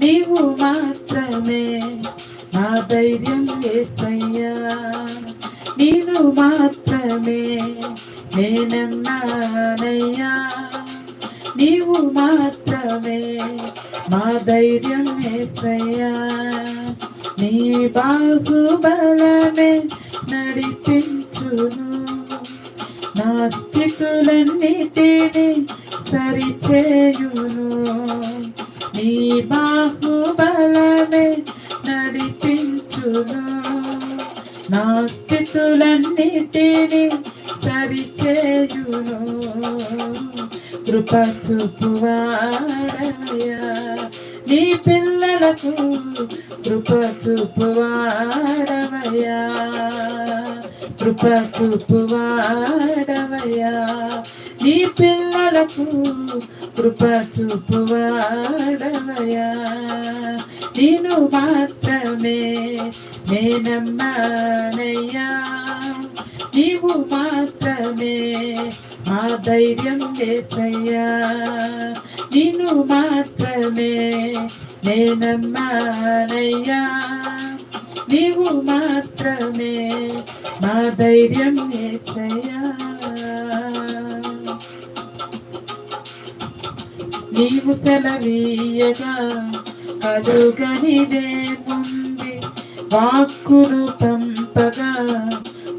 నీవు మాత్రమే నా ధైర్యం ఏసయ్యా. నీవు మాత్రమే నేనన్నానయ్యా. నీవు మాత్రమే మా ధైర్యం ఏసయ్యా. నీ బాహుబలమే నడిపించును. నా స్థితులన్నిటినీ సరిచేయును. నీ బాహుబలమే నడిపించును. నా స్థితులన్నిటినీ సరిచేయును. కృప చూపువాడయా నీ పిల్లలకు కృప చూపువాడవయా కృప చూపువాడవయా నీ పిల్లలకు కృప చూపువాడవయా నేను మాత్రమే నేనమ్మానయ్యా. నీవు మాత్రమే మా ధైర్యం వేసయ్యా నిన్ను మాత్రమే నేనమ్మానయ్యా. నీవు మాత్రమే మా ధైర్యం వేసయ్యా నీవు సెలవీయగా కలుగనిదే ముంది వాక్కును పంపగా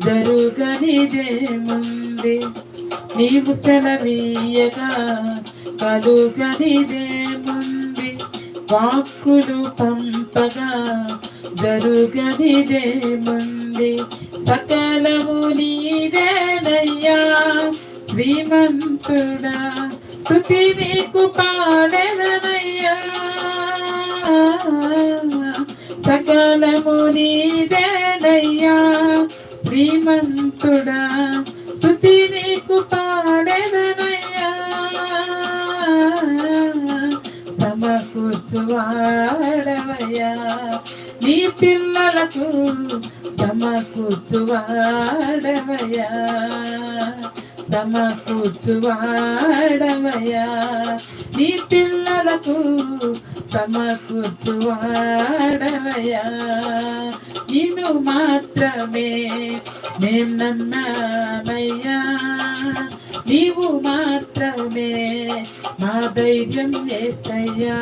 జరుగనిదే ముంది నీవు సెలవీయగా కలుగనిదే ముంది వాక్కులు పంపగా జరుగనిదే ముంది సకలము నీదేనయ్యా శ్రీమంతుడా స్థుతి నీకు పాడెదనయ్యా. సకలము నీదేనయ్యా. శ్రీమంతుడా స్థుతి నీకు పాడెదనయ్యా. సమకూర్చువాడవయ్యా. నీ పిల్లలకు సమకూర్చువాడవయ్యా. సమకూర్చువాడవయ్యా నీ పిల్లలకు సమకూర్చువాడవయ్యా నిన్ను మాత్రమే మేం నమ్మామయ్యా నీవు మాత్రమే మా ధైర్యం వేసయ్యా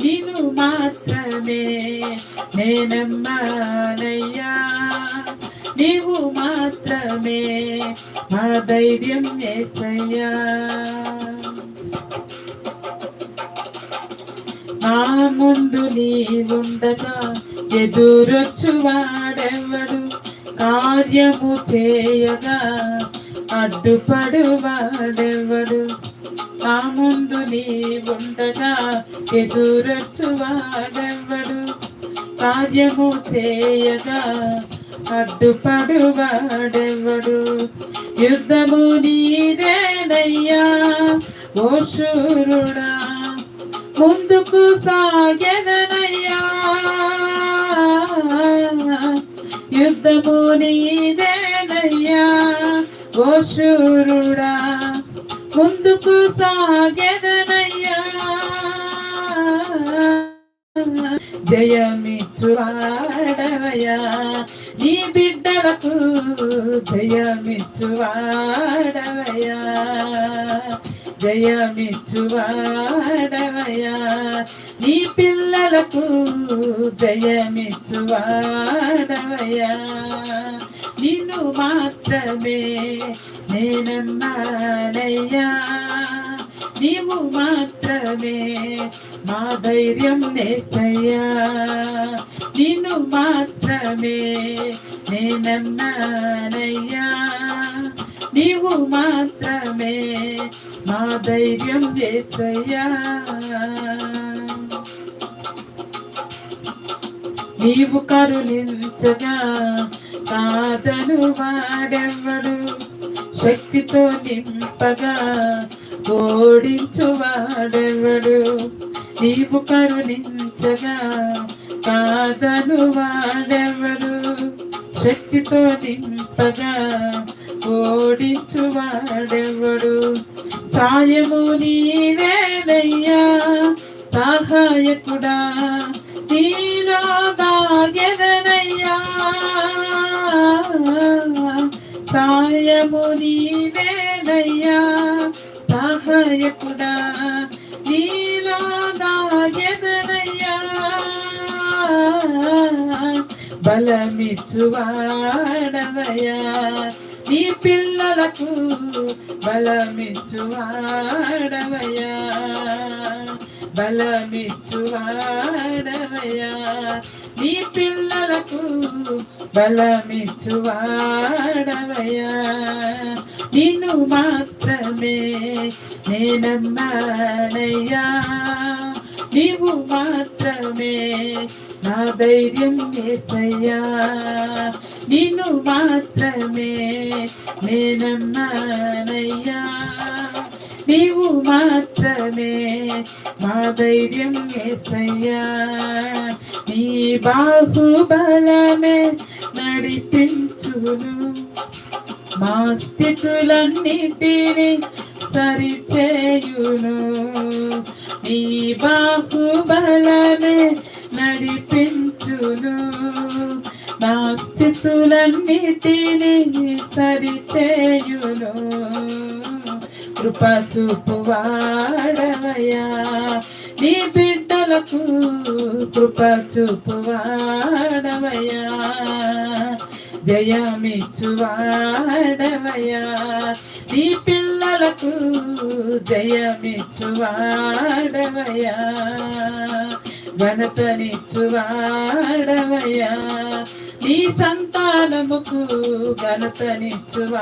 నిన్ను మాత్రమే నేనమ్మానయ్యా. నీవు మాత్రమే మా ధైర్యం ఏసయ్యా. మా ముందు నీవుండగా ఎదురొచ్చువాడెవడు కార్యము చేయగా అడ్డుపడువాడెవడు వాడెవడు? ముందు నీవుండగా ఎదురొచ్చువాడెవడు కార్యము చేయగా అడ్డుపడు వాడెవడు యుద్ధము నీదేనయ్యా ఓ శూరుడా ముందుకు సాగెదనయ్యా. యుద్ధము నీదేనయ్యా ఓ శూరుడా ముందుకు సాగెదన జయమిచ్చువాడవయా నీ బిడ్డలకు జయమిచ్చువాడవయా జయమిచ్చువాడవయా నీ పిల్లలకు జయమిచ్చువాడవయా నిన్ను మాత్రమే నేనన్నానయ్యా. నీవు మాత్రమే మా ధైర్యం నేసయ్యా. నిన్ను మాత్రమే నేనన్నానయ్యా. నీవు మాత్రమే మా ధైర్యం నేసయ్యా. నీవు కరుణించగా కాదను వాడెవ్వడు. శక్తితో నింపగా ఓడించువాడెవడు నీవు కరుణించగా కాదను వాడెవడు? శక్తితో నింపగా ఓడించువాడెవడు? సాయము నీదేనయ్యా సహాయకుడా నీలో దాగెదనయ్యా సాయము నీదేనయ్యా సహాయకుడా నీలో దాగెదనయ్యా బలమిచ్చువాడవయ్యా. నీ పిల్లలకు బలమిచ్చువాడవయ్యా. బలమిచ్చువాడవయ్యా. నీ పిల్లలకు బలమిచ్చువాడవయ్యా. నిన్ను మాత్రమే నేనమ్మానయ్యా. నీవు మాత్రమే నా ధైర్యం ఏసయ్యా. నిన్ను మాత్రమే నేనమ్మానయ్యా. నీవు మాత్రమే మా ధైర్యం ఏసయ్యా. నీ బాహుబలమే నడిపించును. మా స్థితులన్నిటిని సరిచేయును. నీ బాహుబలమే నడిపించును. నా స్థితులన్నిటిని సరిచేయును. కృప చూపువాడవయ్యా నీ బిడ్డలకు కృప చూపువాడవయ్యా జయమిచ్చువాడవయ్యా. నీ పిల్లలకు జయమిచ్చువాడవయ్యా. ఘనతనిచ్చువాడవయ్యా. నీ సంతానముకు ఘనతనిచ్చువాడవయ్యా.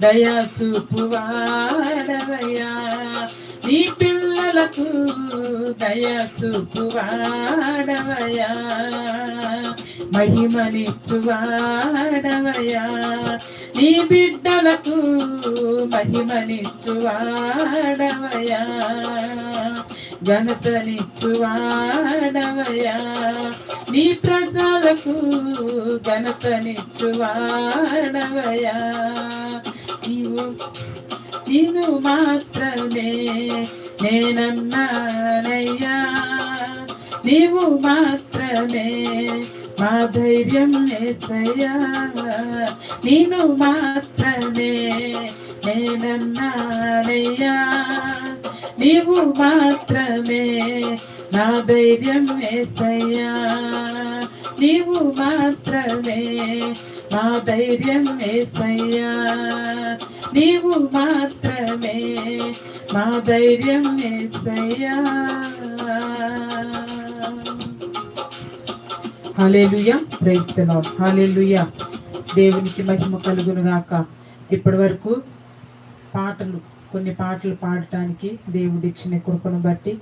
దయా చూపువాడవయ్యా. నీ పిల్ల పిల్లలకు దయా చూపువాడవయ్యా మహిమనిచ్చువాడవయ్యా నీ బిడ్డలకు మహిమనిచ్చువాడవయా ఘనతనిచ్చువాడవయ్యా నీ ప్రజలకు ఘనతనిచ్చువాడవయ్యా నీవు నీవు మాత్రమే నేనన్నానయ్యా నీవు మాత్రమే మా ధైర్యం నేసయ్యా. నేను మాత్రమే నేనన్నానయ్యా. నీవు మాత్రమే నా ధైర్యం వేసయ్యా నీవు మాత్రమే నా ధైర్యం వేసయ్యా నీవు మాత్రమే మా ధైర్యం ఏసయ్యా. హాలేలుయా ప్రైజ్ ద హాలేలుయా దేవునికి మహిమ కలుగును గాక ఇప్పటి వరకు పాటలు కొన్ని పాటలు పాడటానికి దేవుడిచ్చిన కృపను బట్టి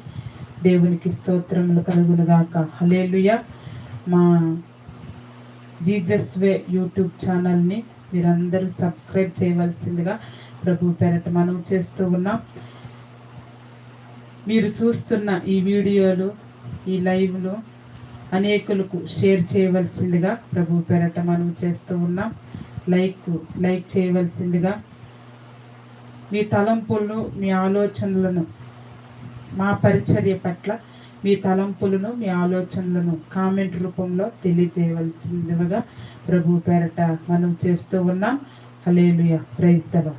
దేవునికి స్తోత్రములు కలుగును గాక హలేలుయా మా జీజస్ వే యూట్యూబ్ ఛానల్ని మీరందరూ సబ్స్క్రైబ్ చేయవలసిందిగా ప్రభు పెరట మనం చేస్తూ ఉన్నాం. మీరు చూస్తున్న ఈ వీడియోలు ఈ లైవ్లు అనేకులకు షేర్ చేయవలసిందిగా ప్రభు పెరట మనం చేస్తూ ఉన్నాం. లైక్ లైక్ చేయవలసిందిగా మీ తలంపులను మీ ఆలోచనలను మా పరిచర్య పట్ల మీ తలంపులను మీ ఆలోచనలను కామెంట్ రూపంలో తెలియజేయవలసిందిగా ప్రభు పేరట మనం చేస్తూ ఉన్నాం. హలేలుయ ప్రైస్తవం